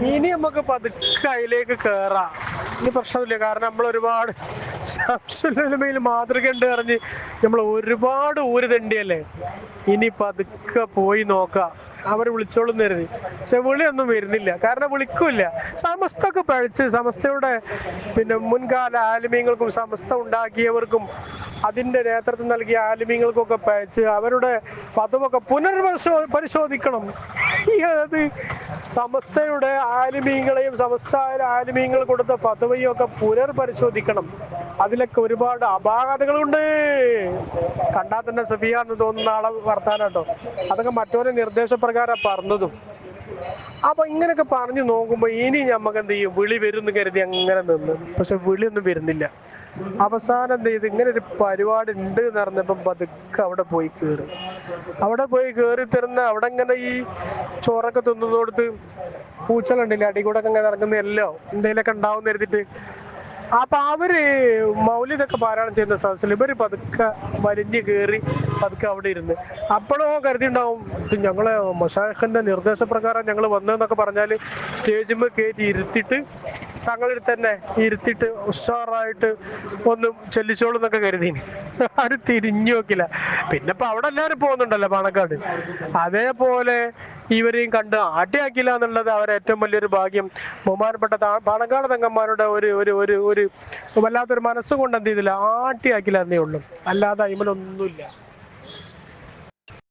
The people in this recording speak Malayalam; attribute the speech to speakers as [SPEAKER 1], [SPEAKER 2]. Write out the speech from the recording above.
[SPEAKER 1] ഇനി നമുക്ക് പതുക്കെ അതിലേക്ക് കേറാം. ഇനി പ്രശ്നമില്ല. കാരണം നമ്മൾ ഒരുപാട് സംശയമില്ല മാതൃക ഉണ്ട് പറഞ്ഞ് നമ്മൾ ഒരുപാട് ഊര് തണ്ടിയല്ലേ? ഇനി പതുക്കെ പോയി നോക്കാം. അവർ വിളിച്ചോളും കരുതി. പക്ഷെ വിളിയൊന്നും വരുന്നില്ല. കാരണം വിളിക്കൂല്ല. സമസ്തക്ക് പഴിച്ച് സമസ്തയുടെ പിന്നെ മുൻകാല ആലിമീങ്ങൾക്കും സമസ്ത ഉണ്ടാക്കിയവർക്കും അതിന്റെ നേതൃത്വം നൽകിയ ആലിമീങ്ങൾക്കൊക്കെ പഴിച്ച് അവരുടെ പദവൊക്കെ പുനർപരിശോ പരിശോധിക്കണം. അത് സമസ്തയുടെ ആലിമീങ്ങളെയും സമസ്ത ആലിമീങ്ങൾ കൊടുത്ത പദവിയും ഒക്കെ പുനർപരിശോധിക്കണം. അതിലൊക്കെ ഒരുപാട് അപാകതകളുണ്ട്. കണ്ടാൽ തന്നെ സഫിയ എന്ന് തോന്നുന്ന ആളെ വർത്താനാട്ടോ. അതൊക്കെ മറ്റോരെ നിർദ്ദേശപ്രകാരം പറഞ്ഞതും. അപ്പൊ ഇങ്ങനെയൊക്കെ പറഞ്ഞു നോക്കുമ്പോ ഇനി നമുക്ക് എന്ത് ചെയ്യും? വിളി വരും എന്ന് കരുതി അങ്ങനെ നിന്ന്. പക്ഷെ വിളിയൊന്നും വരുന്നില്ല. അവസാനം എന്ത് ചെയ്ത്? ഇങ്ങനെ ഒരു പരിപാടി ഉണ്ട് എന്ന് പറഞ്ഞപ്പം പതുക്കെ അവിടെ പോയി കയറി അവിടെ പോയി കയറി തരുന്ന അവിടെ ഇങ്ങനെ ഈ ചോറൊക്കെ തിന്നുന്നോടത്ത് പൂച്ചകളുണ്ടല്ലേ അടി കൂടെ ഇങ്ങനെ ഇറങ്ങുന്നതല്ലോ എന്തെങ്കിലുമൊക്കെ ഉണ്ടാവും കരുതിട്ട് അപ്പൊ അവർ മൗലിതൊക്കെ പാരായണം ചെയ്യുന്ന സദസ്സിൽ ഇവർ പതുക്കെ വലിഞ്ഞു കയറി പതുക്കെ അവിടെ ഇരുന്ന്. അപ്പോഴോ കരുതിണ്ടാവും ഇത് ഞങ്ങളെ മൊഷാഖിന്റെ നിർദ്ദേശപ്രകാരം ഞങ്ങൾ വന്നതെന്നൊക്കെ പറഞ്ഞാൽ സ്റ്റേജിൽ കയറ്റി ഇരുത്തിയിട്ട് തങ്ങളിൽ തന്നെ ഇരുത്തിയിട്ട് ഉഷാറായിട്ട് ഒന്നും ചൊല്ലിച്ചോളൂ എന്നൊക്കെ കരുതി ആരും തിരിഞ്ഞു നോക്കില്ല. പിന്നെ ഇപ്പൊ അവിടെ എല്ലാവരും പോകുന്നുണ്ടല്ലോ പാണക്കാട്. അതേപോലെ ഇവരെയും കണ്ട് ആട്ടിയാക്കില്ല എന്നുള്ളത് അവരെ ഏറ്റവും വലിയൊരു ഭാഗ്യം. ബഹുമാനപ്പെട്ട പാണക്കാട് തങ്ങന്മാരുടെ ഒരു ഒരു ഒരു ഒരു വല്ലാത്തൊരു മനസ്സുകൊണ്ട് എന്ത് ചെയ്തില്ല ആട്ടിയാക്കില്ല എന്നേ ഉള്ളൂ. അല്ലാതെ അതിമലൊന്നുമില്ല